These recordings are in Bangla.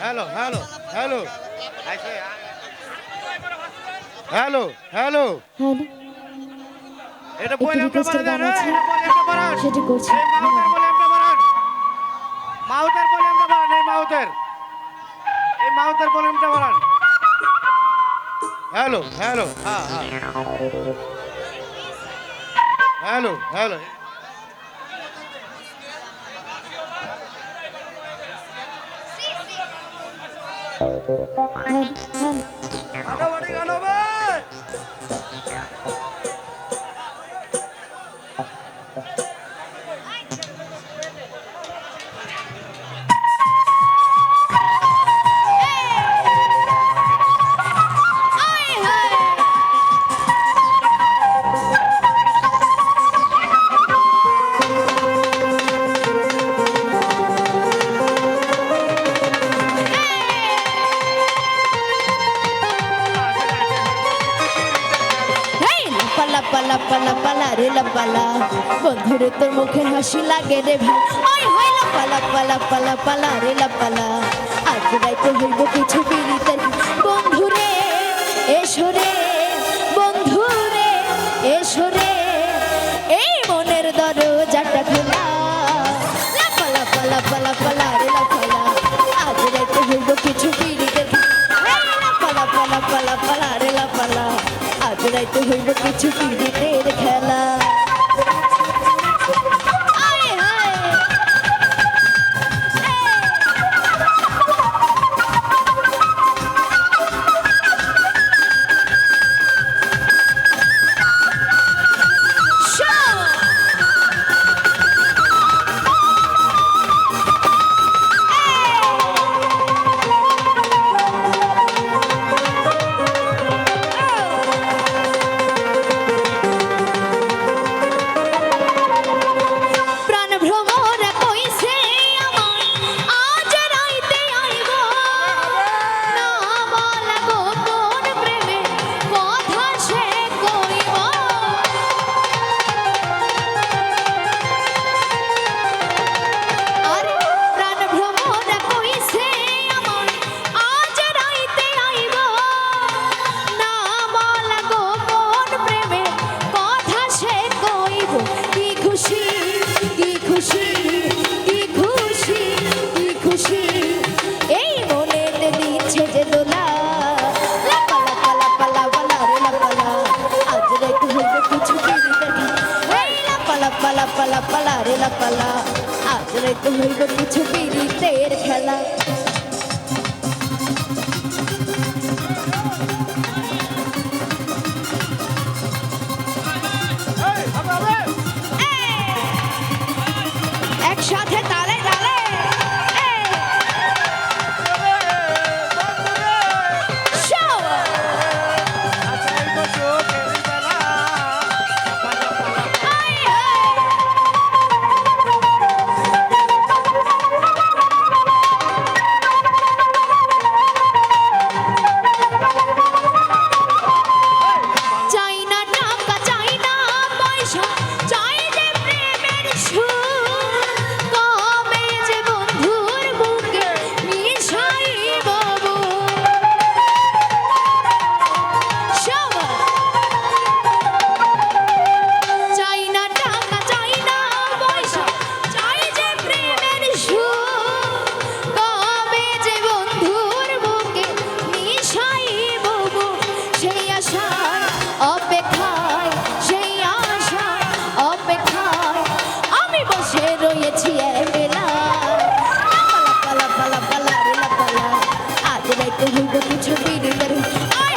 Hello hello hello hello hello hello এটা বলে একটা রিকোয়েস্টের বাড়ান গান আছে এটা বাড়ান সেটি করছি। এই বাড়ান ভলিউমটা এই মাউথের এই মাউথের বাড়ান হ্যালো হ্যালো হ্যাঁ হ্যাঁ। Hello hello hello hello hey, বন্ধুরে তোর মুখে হাসি লাগে রে ভাই। ওই হয় লাপালা পালা পালা পালা রে লাপালা আজ রাইতে হইব কিছু বিড়িতের বন্ধুরে এসো রে বন্ধুরে এসো রে। এই মনের দরজাটা খোলা। লাপালা পালা পালা পালা রে লাপালা আজ রাইতে হইব কিছু বিড়িতের পালা পালা পালা পালা রে লা পালা। আজ রাইতে হইব কিছু পিড়িতের খেলা। খুশি এই মনে দিচ্ছে যে দোলা পালা পালা পালা, রে আজ কিছু লাপালা, পালা পালা রে লাপালা। আজ রাইতে হইব খেলা। হইব কিছু পিড়িদের আয়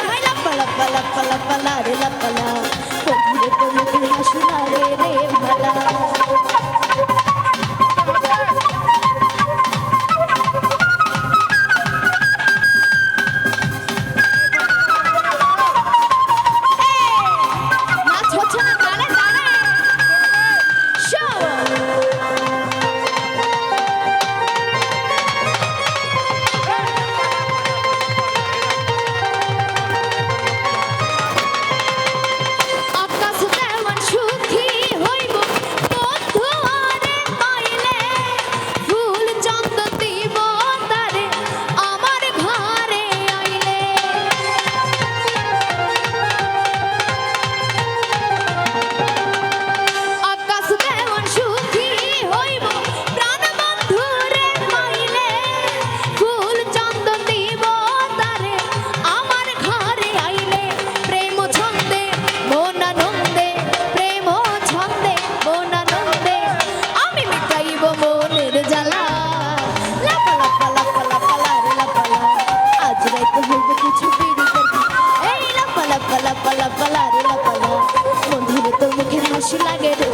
তোর মুখে হাসি লাগে রে।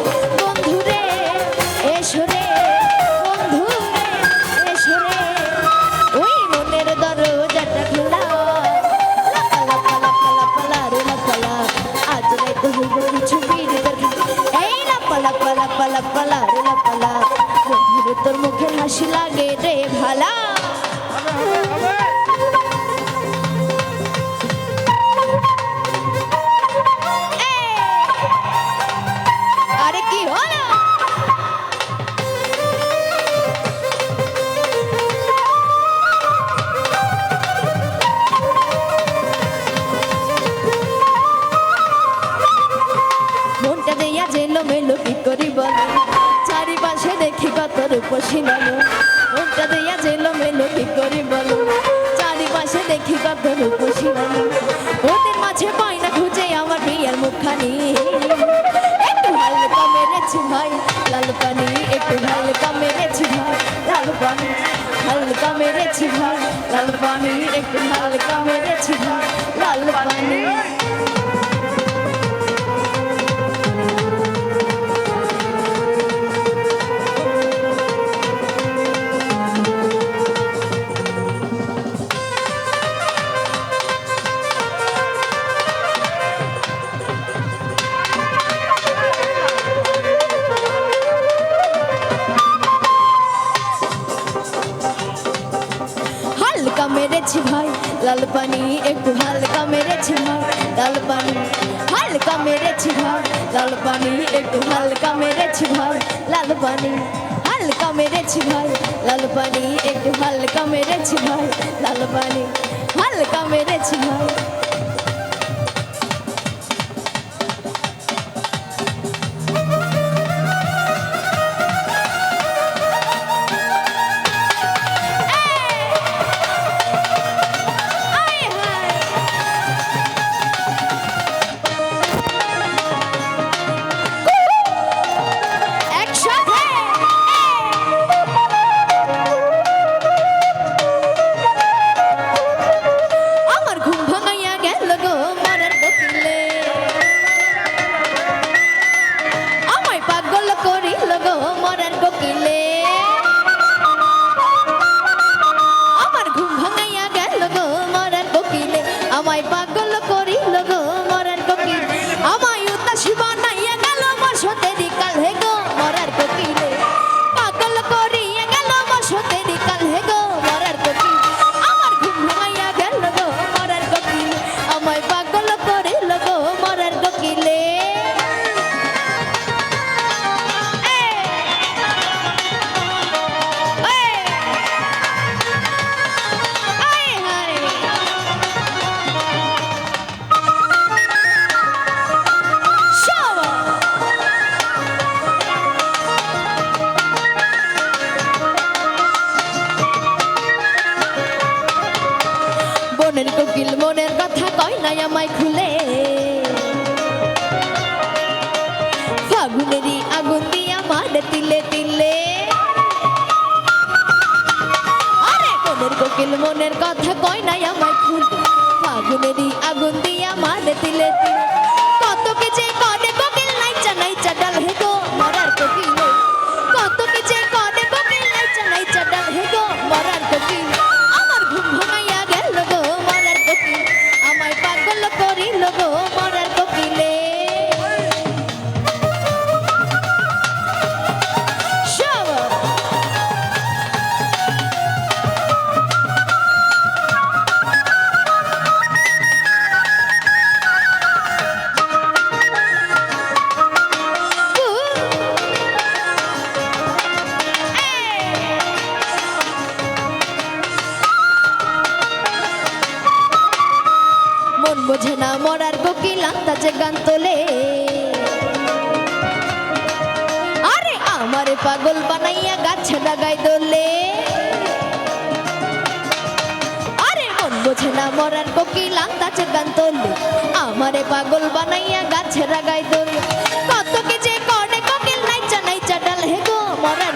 বন্ধুরে তোর মুখে হাসি লাগে রে ভালা। রূপসী নালো মুখটা দিয়া যেলো মেলো কি করি বলো। চারিপাশে দেখি কত রূপসী নালো ওদের মাঝে পাই না খুঁজে আমার বিয়ের মুখখানি। একটু হালকা মেরেছি ভাই, লাল পানি, একটু হালকা মেরেছি ভাই, লাল পানি, হালকা মেরেছি ভাই, লাল পানি, একটু হালকা মেরেছি ভাই, লাল পানি। মেরেছি ভাই। লাল পানি একটু হালকা মেরেছে ভাই। লাল পানি হালকা মেরেছে ভাই। লাল পানি একটু হালকা মেরেছে ভাই। লাল পানি হালকা মেরেছে ভাই। লাল পানি একটু হালকা মেরেছে ভাই। লাল পানি হালকা মেরেছে ভাই। বনের কোকিল, মনের কথা কয় নাই আমায় খুলে। ফাগুনেরই আগুন দিয়া মারে তিলে তিলে। আরে মনের কোকিল, মনের কথা কয় নাই আমায় খুলে। ফাগুনেরই আগুন দিয়া মারে তিলে তিলে। গান তোলে। আরে আমারে পাগল বানাইয়া গাছে লাগাই দোলে। আরে মন বোঝে না মরার কোকিল আন্দাজে গান তোলে। আমারে পাগল বানাইয়া গাছে লাগাই দোলে। কত কি যে করে কোকিল নাইচা নাইচা ডাল, হে গো মরার